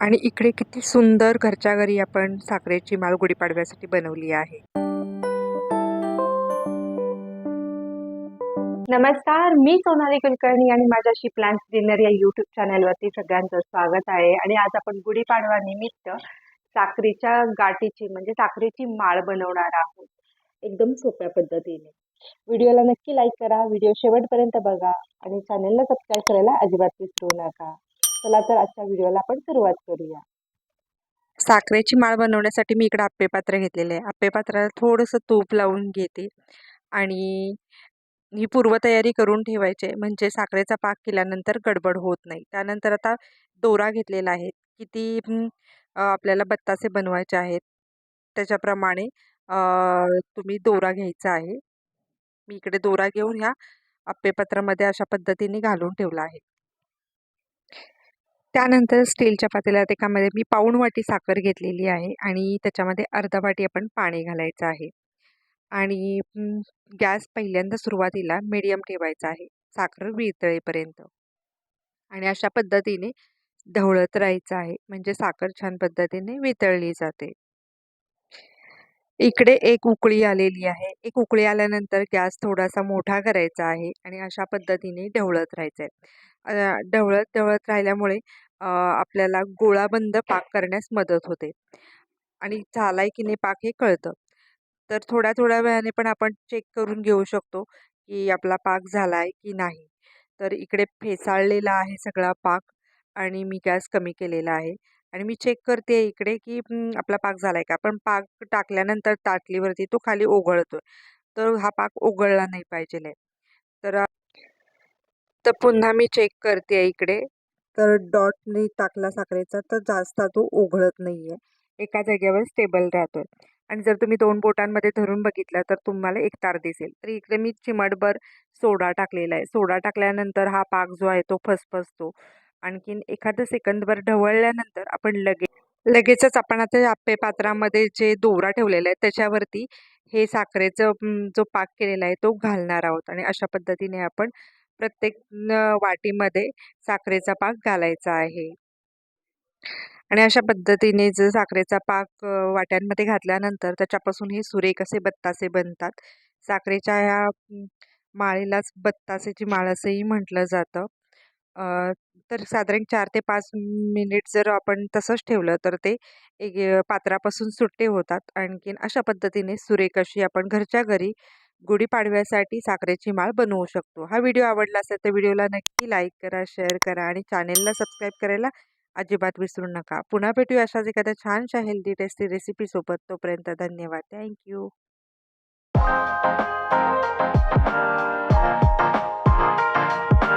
आणि इकडे किती सुंदर घरच्या घरी आपण साखरेची माळ गुढीपाडव्यासाठी बनवली आहे. नमस्कार मी सोनाली कुलकर्णी आणि माझ्याशी प्लॅन्स डिनर या युट्यूब चॅनलवरती सगळ्यांचं स्वागत आहे. आणि आज आपण गुढीपाडवा निमित्त साखरेच्या गाठीची म्हणजे साखरेची माळ बनवणार आहोत. एकदम सोप्या पद्धतीने. व्हिडिओला नक्की लाईक करा व्हिडिओ शेवटपर्यंत बघा आणि चॅनलला सबस्क्राईब करायला अजिबात विसरू नका. चला तर आजच्या व्हिडिओला आपण सुरुवात करूया. साखरेची माळ बनवण्यासाठी मी इकडे आप्पे पात्र घेतलेले आहे. आप्पे पात्राला थोडंसं तूप लावून घेते. आणि ही पूर्वतयारी करून ठेवायची आहे. म्हणजे साखरेचा पाक केल्यानंतर गडबड होत नाही. त्यानंतर आता दोरा घेतलेला आहे. किती आपल्याला बत्तासे बनवायचे आहेत. त्याच्याप्रमाणे तुम्ही दोरा घ्यायचा आहे. मी इकडे दोरा घेऊन ह्या आप्पेपत्रामध्ये अशा पद्धतीने घालून ठेवला आहे. त्यानंतर स्टीलच्या पातेल्यात एकामध्ये मी पाऊण वाटी साखर घेतलेली आहे आणि त्याच्यामध्ये अर्धा वाटी आपण पाणी घालायचं आहे. आणि गॅस पहिल्यांदा सुरुवातीला मीडियम ठेवायचा आहे साखर वितळेपर्यंत. आणि अशा पद्धतीने ढवळत राहायचं आहे म्हणजे साखर छान पद्धतीने वितळली जाते. इकडे एक उकळी आलेली आहे. एक उकळी आल्यानंतर गॅस थोडासा मोठा करायचा आहे आणि अशा पद्धतीने ढवळत राहायचं आहे ढवळत ढवळत राहिल्यामुळे आपल्याला गोळाबंद पाक करण्यास मदत होते. आणि झालाय की नाही पाक हे कळतं. तर थोड्या थोड्या वेळाने पण आपण चेक करून घेऊ शकतो की आपला पाक झाला आहे की नाही. तर इकडे फेसाळलेला आहे सगळा पाक आणि मी गॅस कमी केलेला आहे. आणि मी चेक करते इकडे की आपला पाक झाला आहे का? पण पाक टाकल्यानंतर ताटलीवरती तो खाली ओघळतो तर हा पाक ओघळला नाही पाहिजे तर तर पुन्हा मी चेक करते इकडे. तर डॉटने टाकला साखरेचा तर जास्त तो ओघळत नाही आहे एका जागेवर स्टेबल राहतो आहे आणि जर तुम्ही दोन बोटांमध्ये धरून बघितलं तर तुम्हाला एक तार दिसेल. तर इकडे मी चिमटभर सोडा टाकलेला आहे. सोडा टाकल्यानंतर हा पाक जो आहे तो फसफसतो. आणखीन एखादं सेकंदभर ढवळल्यानंतर आपण लगेच लगेचच आपण आता आप्पे पात्रामध्ये जे दोरा ठेवलेला आहे त्याच्यावरती हे साखरेचं जो पाक केलेला आहे तो घालणार आहोत. आणि अशा पद्धतीने आपण प्रत्येक वाटीमध्ये साखरेचा पाक घालायचा आहे. आणि अशा पद्धतीने जर साखरेचा पाक वाट्यांमध्ये घातल्यानंतर त्याच्यापासून हे सुरेख असे बत्तासे बनतात. साखरेच्या ह्या माळेलाच बत्तासेची माळ असंही म्हटलं जातं. तर साधारण चार ते पाच मिनिट जर आपण तसंच ठेवलं तर ते एक पात्रापासून सुट्टे होतात. आणखीन अशा पद्धतीने सुरेख अशी आपण घरच्या घरी गुढीपाडव्यासाठी साखरेची माळ बनवू शकतो. हा व्हिडिओ आवडला असेल तर व्हिडिओला नक्की लाईक करा शेअर करा आणि चॅनेलला सबस्क्राईब करायला अजिबात विसरू नका. पुन्हा भेटूया अशाच एखाद्या छानशा हेल्दी टेस्टी रेसिपीसोबत तोपर्यंत धन्यवाद. थँक्यू